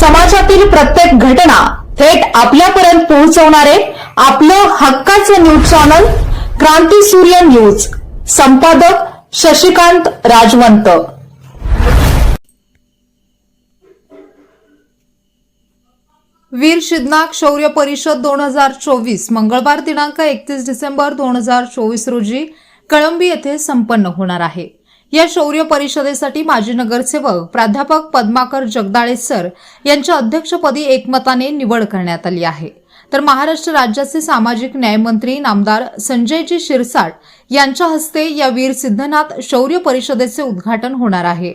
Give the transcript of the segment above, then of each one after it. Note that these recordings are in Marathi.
समाजातील प्रत्येक घटना थेट आपल्यापर्यंत पोहोचवणारे आपलं हक्काचं न्यूज चॅनल क्रांती सूर्य न्यूज. संपादक शशिकांत राजवंत. वीर शिदनाक शौर्य परिषद दोन हजार चोवीस मंगळवार दिनांक एकतीस डिसेंबर दोन हजार चोवीस रोजी कळंबी येथे संपन्न होणार आहे. या शौर्य परिषदेसाठी माजी नगरसेवक प्राध्यापक पद्माकर जगदाळे सर यांच्या अध्यक्षपदी एकमताने निवड करण्यात आली आहे. तर महाराष्ट्र राज्याचे सामाजिक न्यायमंत्री नामदार संजयजी शिरसाट यांच्या हस्ते या वीर सिद्धनाथ शौर्य परिषदेचे उद्घाटन होणार आहे.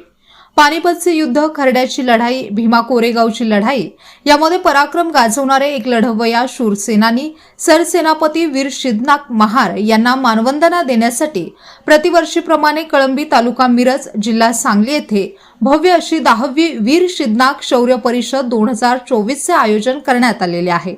पानिपतचे युद्ध खरड्याची लढाई भीमा कोरेगावची लढाई यामध्ये पराक्रम गाजवणारे एक लढवया शूर सेनानी सरसेनापती वीर शिदनाक महार यांना मानवंदना देण्यासाठी प्रतिवर्षीप्रमाणे कळंबी तालुका मिरज जिल्हा सांगली येथे भव्य अशी दहावी वीर शिदनाक शौर्य परिषद दोन हजार चोवीसचे आयोजन करण्यात आलेले आहे.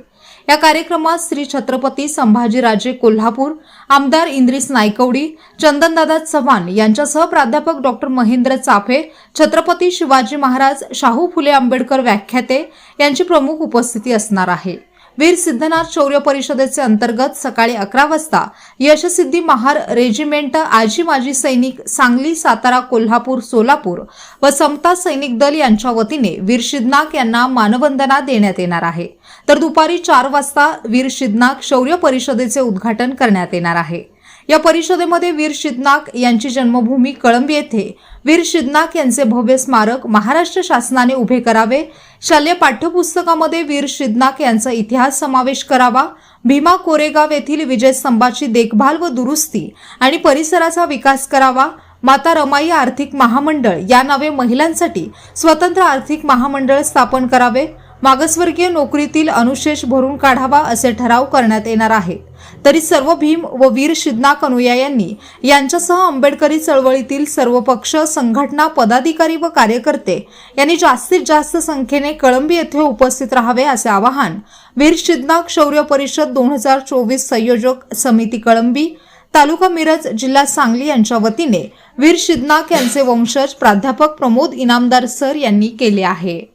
या कार्यक्रमात श्री छत्रपती संभाजीराजे कोल्हापूर आमदार इंद्रिस नायकवडी चंदनदादा चव्हाण यांच्यासह प्राध्यापक डॉक्टर महेंद्र चाफे छत्रपती शिवाजी महाराज शाहू फुले आंबेडकर व्याख्याते यांची प्रमुख उपस्थिती असणार आहे. वीर सिद्धनाथ शौर्य परिषदेचे अंतर्गत सकाळी अकरा वाजता यशसिद्धी महार रेजिमेंट आजी माजी सैनिक सांगली सातारा कोल्हापूर सोलापूर व समता सैनिक दल यांच्या वतीने वीर शिदनाक यांना मानवंदना देण्यात येणार आहे. तर दुपारी चार वाजता वीर शिदनाक शौर्य परिषदेचे उद्घाटन करण्यात येणार आहे. या परिषदेमध्ये वीर शिदनाक यांची जन्मभूमी कळंबी येथे. वीर शिदनाक यांचे भव्य स्मारक महाराष्ट्र शासनाने उभे करावे. शालेय पाठ्यपुस्तकामध्ये वीर शिदनाक यांचा इतिहास समावेश करावा. भीमा कोरेगाव येथील विजयस्तंभाची देखभाल व दुरुस्ती आणि परिसराचा विकास करावा. माता रमाई आर्थिक महामंडळ या नावे महिलांसाठी स्वतंत्र आर्थिक महामंडळ स्थापन करावे. मागासवर्गीय नोकरीतील अनुशेष भरून काढावा असे ठराव करण्यात येणार आहेत. तरी सर्व भीम व वीर शिदनाक अनुयायांनी यांच्यासह आंबेडकरी चळवळीतील सर्व पक्ष संघटना पदाधिकारी व कार्यकर्ते यांनी जास्तीत जास्त संख्येने कळंबी येथे उपस्थित राहावे असे आवाहन वीर शिदनाक शौर्य परिषद दोन हजार चोवीस संयोजक समिती कळंबी तालुका मिरज जिल्हा सांगली यांच्या वतीने वीर शिदनाक यांचे वंशज प्राध्यापक प्रमोद इनामदार सर यांनी केले आहे.